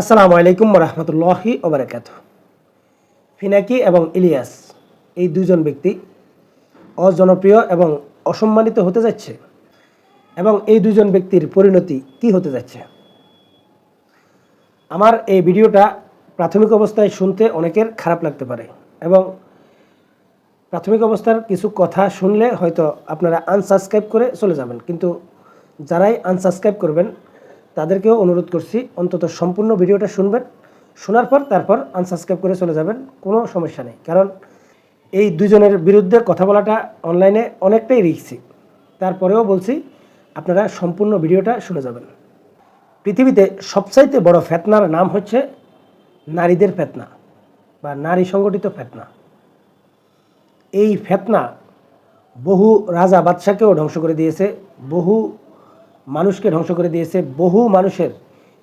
আসসালামু আলাইকুম রহমতুল্লাহি ওবরাকাত ফিনাকি এবং ইলিয়াস, এই দুজন ব্যক্তি অজনপ্রিয় এবং অসম্মানিত হতে যাচ্ছে এবং এই দুজন ব্যক্তির পরিণতি কি হতে যাচ্ছে? আমার এই ভিডিওটা প্রাথমিক অবস্থায় শুনতে অনেকের খারাপ লাগতে পারে এবং প্রাথমিক অবস্থার কিছু কথা শুনলে হয়তো আপনারা আনসাবস্ক্রাইব করে চলে যাবেন। কিন্তু যারাই আনসাবস্ক্রাইব করবেন তাদেরকেও অনুরোধ করছি, অন্তত সম্পূর্ণ ভিডিওটা শুনবেন। শোনার পর তারপর আনসাবস্ক্রাইব করে চলে যাবেন, কোনো সমস্যা নেই। কারণ এই দুজনের বিরুদ্ধে কথা বলাটা অনলাইনে অনেকটাই রিক্সি তারপরেও বলছি, আপনারা সম্পূর্ণ ভিডিওটা শুনে যাবেন। পৃথিবীতে সবচাইতে বড় ফেতনার নাম হচ্ছে নারীদের ফেতনা বা নারী সংগঠিত ফেতনা। এই ফেতনা বহু রাজা বাদশাকেও ধ্বংস করে দিয়েছে, বহু মানুষকে ধ্বংস করে দিয়েছে, বহু মানুষের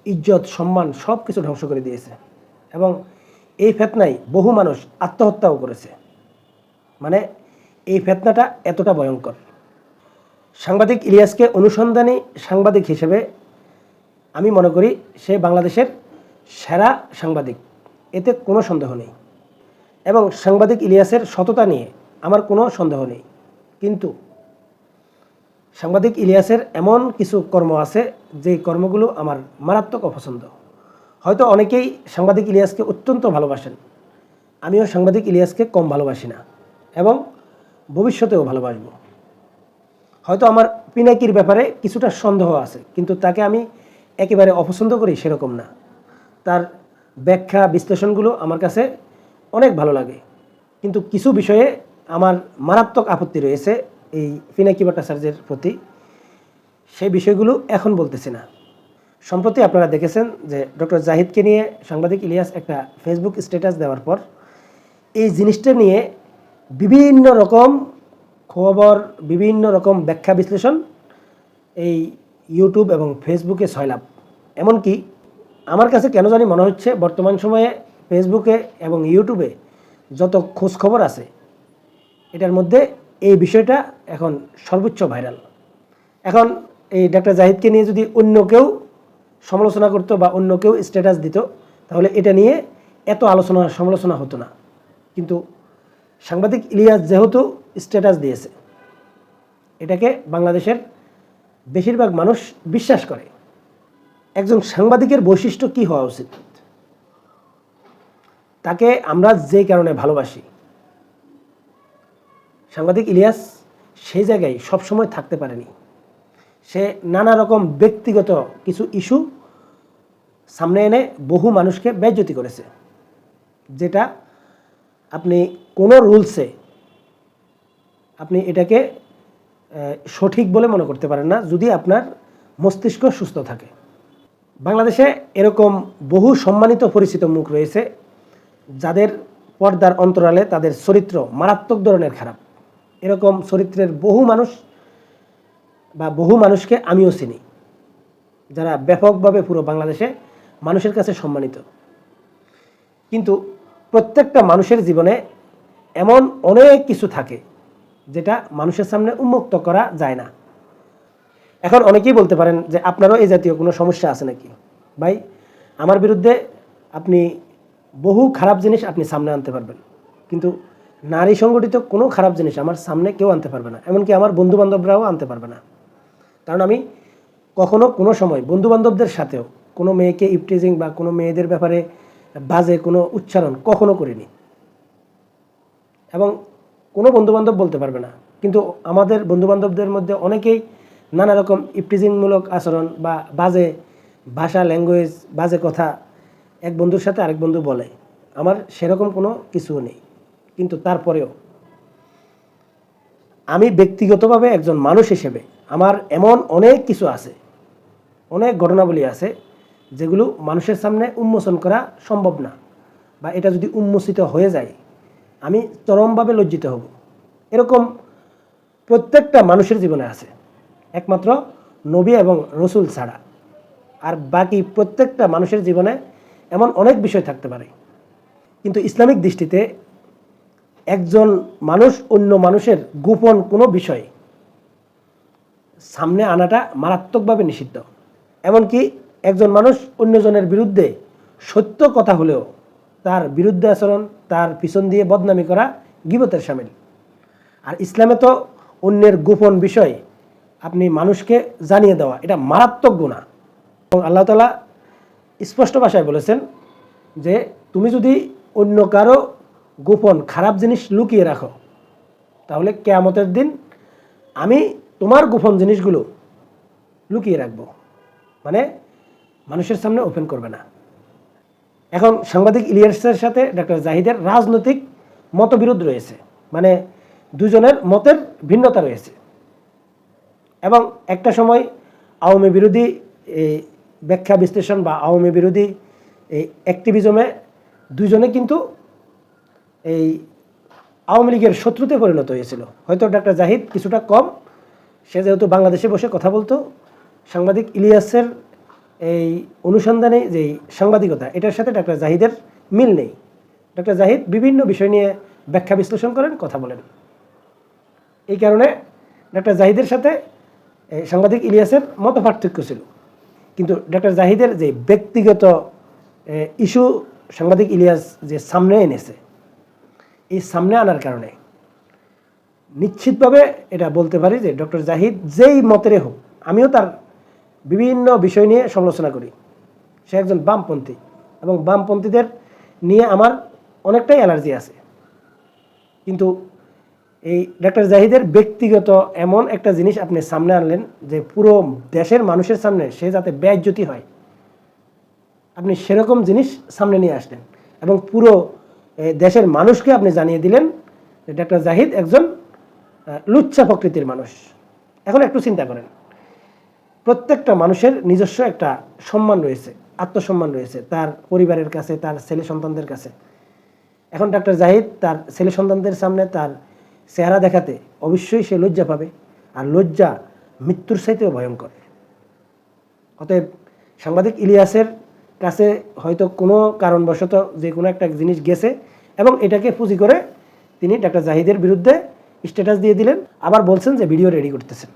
ইজ্জত, সম্মান সব কিছু ধ্বংস করে দিয়েছে। এবং এই ফেতনায় বহু মানুষ আত্মহত্যাও করেছে। মানে এই ফেতনাটা এতটা ভয়ঙ্কর। সাংবাদিক ইলিয়াসকে অনুসন্ধানী সাংবাদিক হিসেবে আমি মনে করি সে বাংলাদেশের সেরা সাংবাদিক। এতে কোনো সন্দেহ নেই। এবং সাংবাদিক ইলিয়াসের সততা নিয়ে আমার কোনো সন্দেহ নেই। কিন্তু সাংবাদিক ইলিয়াসের এমন কিছু কর্ম আছে, যে কর্মগুলো আমার মারাত্মক অপছন্দ। হয়তো অনেকেই সাংবাদিক ইলিয়াসকে অত্যন্ত ভালোবাসেন। আমিও সাংবাদিক ইলিয়াসকে কম ভালোবাসি না, এবং ভবিষ্যতেও ভালোবাসবো। হয়তো আমার পিনাকির ব্যাপারে কিছুটা সন্দেহ আছে, কিন্তু তাকে আমি একেবারে অপছন্দ করি সেরকম না। তার ব্যাখ্যা, বিশ্লেষণগুলো আমার কাছে অনেক ভালো লাগে। কিন্তু কিছু বিষয়ে আমার মারাত্মক আপত্তি রয়েছে এই পিনাকি ভট্টাচার্যের প্রতি, সেই বিষয়গুলো এখন বলতেছি না। সম্প্রতি আপনারা দেখেছেন যে ডক্টর জাহিদকে নিয়ে সাংবাদিক ইলিয়াস একটা ফেসবুক স্ট্যাটাস দেওয়ার পর, এই জিনিসটা নিয়ে বিভিন্ন রকম খবর, বিভিন্ন রকম ব্যাখ্যা বিশ্লেষণ এই ইউটিউব এবং ফেসবুকে ছয়লাভ এমনকি আমার কাছে কেন জানি মনে হচ্ছে বর্তমান সময়ে ফেসবুকে এবং ইউটিউবে যত খোঁজ খবর আছে, এটার মধ্যে এই বিষয়টা এখন সর্বোচ্চ ভাইরাল। এখন এই ডাক্তার জাহিদকে নিয়ে যদি অন্য কেউ সমালোচনা করতো বা অন্য কেউ স্ট্যাটাস দিত, তাহলে এটা নিয়ে এত আলোচনা, সমালোচনা হতো না। কিন্তু সাংবাদিক ইলিয়াস যেহেতু স্ট্যাটাস দিয়েছে, এটাকে বাংলাদেশের বেশিরভাগ মানুষ বিশ্বাস করে। একজন সাংবাদিকের বৈশিষ্ট্য কি হওয়া উচিত? তাকে আমরা যে কারণে ভালোবাসি সাংবাদিক ইলিয়াস সেই জায়গায় সবসময় থাকতে পারেনি। সে নানা রকম ব্যক্তিগত কিছু ইস্যু সামনে এনে বহু মানুষকে ব্যজ্যতি করেছে, যেটা আপনি কোনো রুলসে আপনি এটাকে সঠিক বলে মনে করতে পারেন না, যদি আপনার মস্তিষ্ক সুস্থ থাকে। বাংলাদেশে এরকম বহু সম্মানিত পরিচিত মুখ রয়েছে, যাদের পর্দার অন্তরালে তাদের চরিত্র মারাত্মক ধরনের খারাপ। এরকম চরিত্রের বহু মানুষ বা বহু মানুষকে আমিও চিনি, যারা ব্যাপকভাবে পুরো বাংলাদেশে মানুষের কাছে সম্মানিত। কিন্তু প্রত্যেকটা মানুষের জীবনে এমন অনেক কিছু থাকে যেটা মানুষের সামনে উন্মুক্ত করা যায় না। এখন অনেকেই বলতে পারেন যে, আপনারও এই জাতীয় কোনো সমস্যা আছে নাকি? ভাই, আমার বিরুদ্ধে আপনি বহু খারাপ জিনিস আপনি সামনে আনতে পারবেন। কিন্তু নারী সংগঠিত কোনো খারাপ জিনিস আমার সামনে কেউ আনতে পারবে না, এমনকি আমার বন্ধু বান্ধবরাও আনতে পারবে না। কারণ আমি কখনো কোনো সময় বন্ধু বান্ধবদের সাথেও কোনো মেয়েকে ইপটিজিং বা কোনো মেয়েদের ব্যাপারে বাজে কোনো উচ্চারণ কখনো করিনি। এবং কোনো বন্ধুবান্ধব বলতে পারবে না, কিন্তু আমাদের বন্ধুবান্ধবদের মধ্যে অনেকেই নানা রকম ইপটিজিংমূলক আচরণ বা বাজে ভাষা ল্যাঙ্গুয়েজ বাজে কথা এক বন্ধুর সাথে আরেক বন্ধু বলে। আমার সেরকম কোনো কিছুও নেই। কিন্তু তারপরেও আমি ব্যক্তিগতভাবে একজন মানুষ হিসেবে আমার এমন অনেক কিছু আছে, অনেক ঘটনাবলী আছে যেগুলো মানুষের সামনে উন্মোচন করা সম্ভব না বা এটা যদি উন্মোচিত হয়ে যায়, আমি চরমভাবে লজ্জিত হব। এরকম প্রত্যেকটা মানুষের জীবনে আছে, একমাত্র নবী এবং রসুল ছাড়া। আর বাকি প্রত্যেকটা মানুষের জীবনে এমন অনেক বিষয় থাকতে পারে। কিন্তু ইসলামিক দৃষ্টিতে একজন মানুষ অন্য মানুষের গোপন কোনো বিষয় সামনে আনাটা মারাত্মকভাবে নিষিদ্ধ। এমনকি একজন মানুষ অন্যজনের বিরুদ্ধে সত্য কথা হলেও তার বিরুদ্ধে আচরণ, তার পিছন দিয়ে বদনামি করা গিবতের সামিল। আর ইসলামে তো অন্যের গোপন বিষয় আপনি মানুষকে জানিয়ে দেওয়া, এটা মারাত্মক গুণা এবং আল্লাহ তালা স্পষ্ট ভাষায় বলেছেন যে, তুমি যদি অন্য কারও গোপন খারাপ জিনিস লুকিয়ে রাখো। তাহলে কেয়ামতের দিন আমি তোমার গোপন জিনিসগুলো লুকিয়ে রাখব। মানে মানুষের সামনে ওপেন করবে না। এখন সাংবাদিক ইলিয়াসের সাথে ডক্টর জাহিদের রাজনৈতিক মতবিরোধ রয়েছে। মানে দুজনের মতের ভিন্নতা রয়েছে। এবং একটা সময় আওয়ামী বিরোধী এই ব্যাখ্যা বিশ্লেষণ বা আওয়ামী বিরোধী এই অ্যাক্টিভিজমে দুজনে কিন্তু এই আওয়ামী লীগের শত্রুতে পরিণত হয়েছিল। হয়তো ডাক্তার জাহিদ কিছুটা কম। সে যেহেতু বাংলাদেশে বসে কথা বলতো, সাংবাদিক ইলিয়াসের এই অনুসন্ধানে যেই সাংবাদিকতা, এটার সাথে ডাক্তার জাহিদের মিল নেই। ডাক্তার জাহিদ বিভিন্ন বিষয় নিয়ে ব্যাখ্যা বিশ্লেষণ করেন, কথা বলেন। এই কারণে ডাক্তার জাহিদের সাথে সাংবাদিক ইলিয়াসের মত পার্থক্য ছিল। কিন্তু ডাক্তার জাহিদের যে ব্যক্তিগত ইস্যু, সাংবাদিক ইলিয়াস যে সামনে এনেছে এই সামনে আনার কারণে। নিশ্চিতভাবে এটা বলতে পারি যে ডক্টর জাহিদ যেই মতেরে হোক, আমিও তার বিভিন্ন বিষয় নিয়ে সমালোচনা করি। সে একজন বামপন্থী এবং বামপন্থীদের নিয়ে আমার অনেকটাই অ্যালার্জি আছে। কিন্তু এই ডাক্তার জাহিদের ব্যক্তিগত এমন একটা জিনিস আপনি সামনে আনলেন যে পুরো দেশের মানুষের সামনে সে যাতে ব্যয়জ্যোতি হয়, আপনি সেরকম জিনিস সামনে নিয়ে আসলেন এবং পুরো দেশের মানুষকে আপনি জানিয়ে দিলেন ডাক্তার জাহিদ একজন লুচ্ছা প্রকৃতির মানুষ। এখন একটু চিন্তা করেন, প্রত্যেকটা মানুষের নিজস্ব একটা সম্মান রয়েছে, আত্মসম্মান রয়েছে, তার পরিবারের কাছে, তার ছেলে সন্তানদের কাছে। এখন ডাক্তার জাহিদ তার ছেলে সন্তানদের সামনে তার চেহারা দেখাতে অবশ্যই সে লজ্জা পাবে, আর লজ্জা মৃত্যুর চাইতেও ভয়ঙ্কর। অতএব সাংবাদিক ইলিয়াসের কাছে হয়তো কোনো কারণবশত যে কোনো একটা জিনিস গেছে এবং এটাকে পুঁজি করে তিনি ডাক্তার জাহিদের বিরুদ্ধে স্ট্যাটাস দিয়ে দিলেন। আবার বলছেন যে ভিডিও রেডি করতেছেন।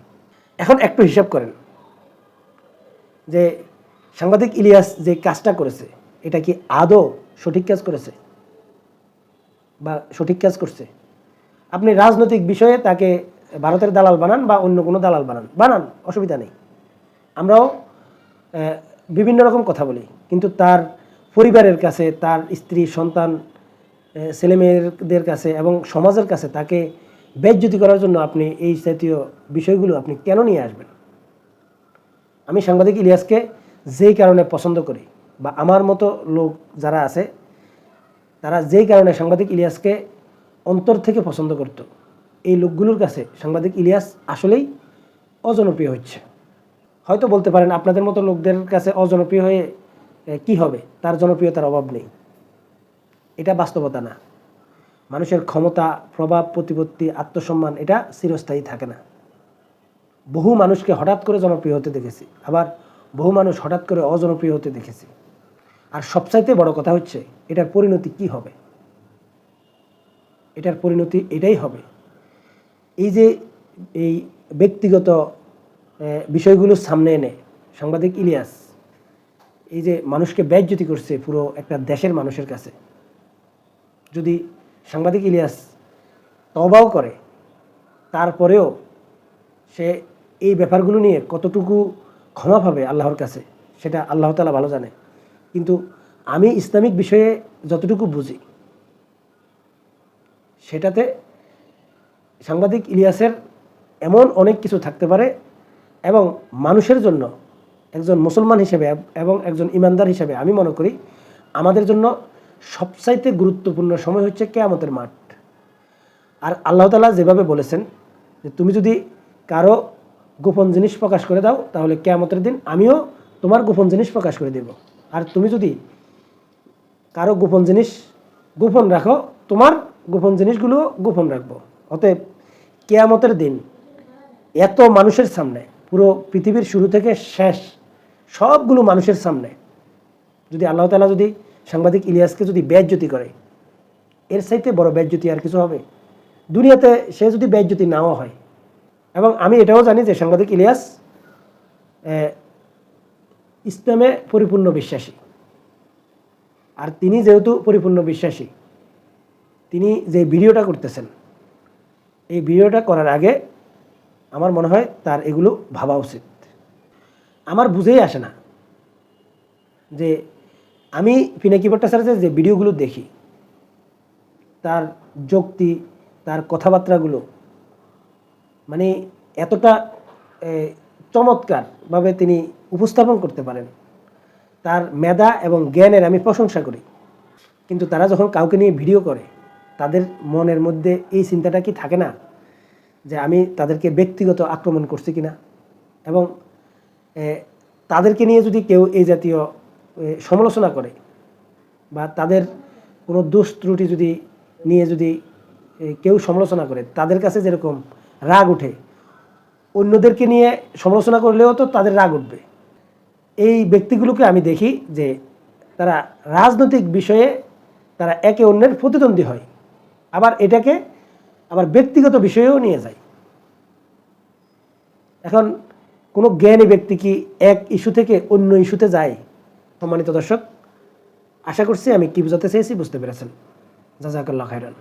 এখন একটু হিসাব করেন। যে সাংবাদিক ইলিয়াস যে কাজটা করেছে, এটা কি আদৌ সঠিক কাজ করেছে? বা সঠিক কাজ করছে? আপনি রাজনৈতিক বিষয়ে তাকে ভারতের দালাল বানান বা অন্য কোনো দালাল বানান বানান, অসুবিধা নেই। আমরাও বিভিন্ন রকম কথা বলি। কিন্তু তার পরিবারের কাছে, তার স্ত্রী, সন্তান ছেলেমেয়েদের কাছে এবং সমাজের কাছে তাকে বেজ্জতি করার জন্য আপনি এই জাতীয় বিষয়গুলো আপনি কেন নিয়ে আসবেন? আমি সাংবাদিক ইলিয়াসকে যেই কারণে পছন্দ করি বা আমার মতো লোক যারা আছে, তারা যেই কারণে সাংবাদিক ইলিয়াসকে অন্তর থেকে পছন্দ করত, এই লোকগুলোর কাছে সাংবাদিক ইলিয়াস আসলেই অজনপ্রিয় হচ্ছে। হয়তো বলতে পারেন আপনাদের মতো লোকদের কাছে অজনপ্রিয় হয়ে কি হবে? তার জনপ্রিয়তার অভাব নেই। এটা বাস্তবতা না। মানুষের ক্ষমতা, প্রভাব, প্রতিপত্তি, আত্মসম্মান, এটা চিরস্থায়ী থাকে না। বহু মানুষকে হঠাৎ করে জনপ্রিয় হতে দেখেছি। আবার বহু মানুষ হঠাৎ করে অজনপ্রিয় হতে দেখেছি। আর সবচাইতে বড় কথা হচ্ছে, এটার পরিণতি কি হবে? এটার পরিণতি এটাই হবে। এই যে এই ব্যক্তিগত বিষয়গুলো সামনে এনে, সাংবাদিক ইলিয়াস এই যে মানুষকে ব্যয়জ্যোতি করছে পুরো একটা দেশের মানুষের কাছে। যদি সাংবাদিক ইলিয়াস তবাও করে, তারপরেও সে এই ব্যাপারগুলো নিয়ে কতটুকু ক্ষমা পাবে আল্লাহর কাছে, সেটা আল্লাহ তালা ভালো জানে। কিন্তু আমি ইসলামিক বিষয়ে যতটুকু বুঝি, সেটাতে সাংবাদিক ইলিয়াসের এমন অনেক কিছু থাকতে পারে এবং মানুষের জন্য একজন মুসলমান হিসেবে এবং একজন ইমানদার হিসেবে আমি মনে করি আমাদের জন্য সবচাইতে গুরুত্বপূর্ণ সময় হচ্ছে কেয়ামতের মাঠ। আর আল্লাহ তালা যেভাবে বলেছেন যে তুমি যদি কারও গোপন জিনিস প্রকাশ করে দাও, তাহলে কেয়ামতের দিন আমিও তোমার গোপন জিনিস প্রকাশ করে দেব। আর তুমি যদি কারও গোপন জিনিস গোপন রাখো, তোমার গোপন জিনিসগুলো গোপন রাখব। অতএব কেয়ামতের দিন এত মানুষের সামনে পুরো পৃথিবীর শুরু থেকে শেষ সবগুলো মানুষের সামনে। যদি আল্লাহ তালা যদি সাংবাদিক ইলিয়াসকে যদি ব্যাজ্যোতি করে, এর চাইতে বড় ব্যাজ্যোতি আর কিছু হবে? দুনিয়াতে সে যদি ব্যাজ্যোতি নাও হয়, এবং আমি এটাও জানি যে সাংবাদিক ইলিয়াস ইসলামে পরিপূর্ণ বিশ্বাসী। আর তিনি যেহেতু পরিপূর্ণ বিশ্বাসী, তিনি যে ভিডিওটা করতেছেন, এই ভিডিওটা করার আগে আমার মনে হয় তার এগুলো ভাবা উচিত। আমার বুঝেই আসে না। যে আমি পিনাকি ভট্টাচার্যের যে ভিডিওগুলো দেখি, তার যুক্তি, তার কথাবার্তাগুলো মানে এতটা চমৎকারভাবে তিনি উপস্থাপন করতে পারেন। তার মেধা এবং জ্ঞানের আমি প্রশংসা করি। কিন্তু তারা যখন কাউকে নিয়ে ভিডিও করে, তাদের মনের মধ্যে এই চিন্তাটা কি থাকে না, যে আমি তাদেরকে ব্যক্তিগত আক্রমণ করছি কিনা? এবং তাদেরকে নিয়ে যদি কেউ এই জাতীয় সমালোচনা করে বা তাদের কোনো দোষ ত্রুটি যদি নিয়ে যদি কেউ সমালোচনা করে, তাদের কাছে যেরকম রাগ উঠে অন্যদেরকে নিয়ে সমালোচনা করলেও তো তাদের রাগ উঠবে। এই ব্যক্তিগুলোকে আমি দেখি যে তারা রাজনৈতিক বিষয়ে তারা একে অন্যের প্রতিদ্বন্দ্বী হয়, আবার এটাকে আবার ব্যক্তিগত বিষয়েও নিয়ে যায়। এখন কোনো জ্ঞানী ব্যক্তি কি এক ইস্যু থেকে অন্য ইস্যুতে যায়? সম্মানিত দর্শক, আশা করছি আমি কি বুঝাতে চেয়েছি বুঝতে পেরেছেন। জাজাকাল্লা খাইরান